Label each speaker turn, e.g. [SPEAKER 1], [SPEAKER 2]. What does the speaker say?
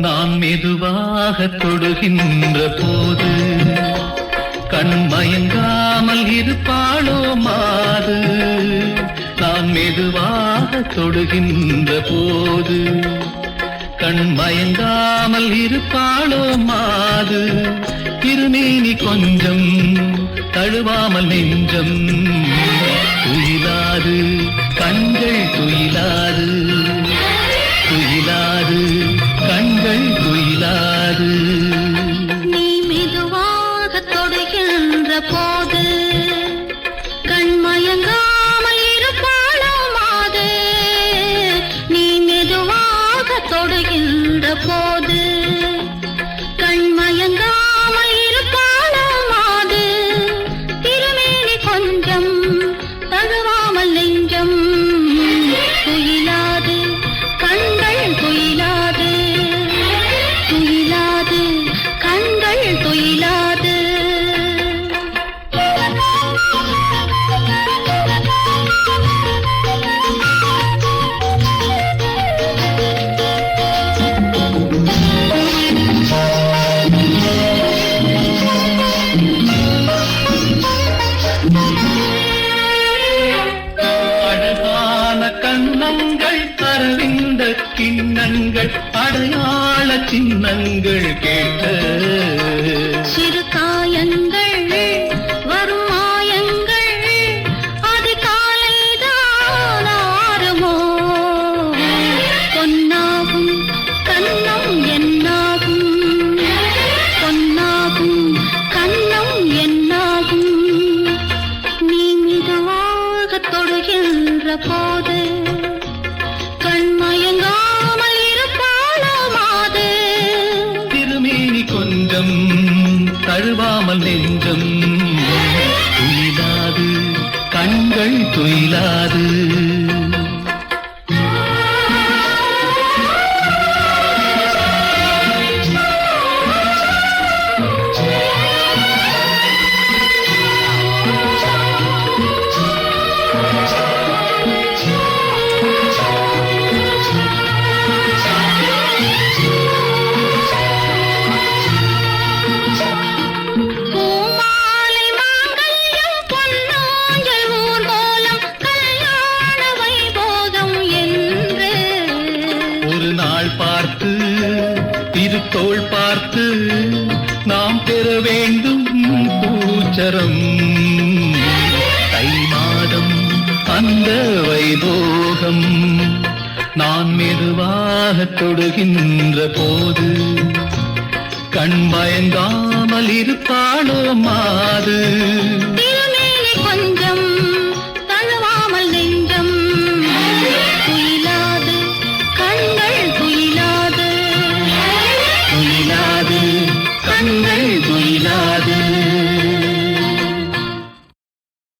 [SPEAKER 1] நான் மெதுவாக தொடுகின்ற போது கண் மயங்காமல் இருப்பாளோ மாது? நான் மெதுவாக தொடுகின்ற போது கண் மயங்காமல் இருப்பாளோ மாது? திருமேனி கொஞ்சம் தழுவாமல் நெஞ்சம். துயிலாது கண்கள் துயிலாது.
[SPEAKER 2] போது. கண்மயங்காமல் இருப்பாளோ மாதே. நீ மெதுவாக தொடுகின்ற போது
[SPEAKER 1] கண்ணங்கள் அரவிந்த கிண்ணங்கள் அடையாள சின்னங்கள் கேட்ட.
[SPEAKER 2] சிறு காயங்கள் வரும் மாயங்கள் அது காலைதான் ஆறுமோ? பொன்னாகும் கண்ணம் என்னாகும்? பொன்னாகும் கண்ணம் என்னாகும்? நீ மெதுவாக தொடுகின்ற போது
[SPEAKER 1] கண்கள் துயிலாது. பார்த்து திருத்தோள் பார்த்து நாம் பெற வேண்டும் பூச்சரம். தை மாதம் அந்த வைபோகம் நான் மெதுவாக தொடுகின்ற போது கண் பயங்காமல் இருப்பாளோ மாது?
[SPEAKER 2] துயிலாது துயிலாது.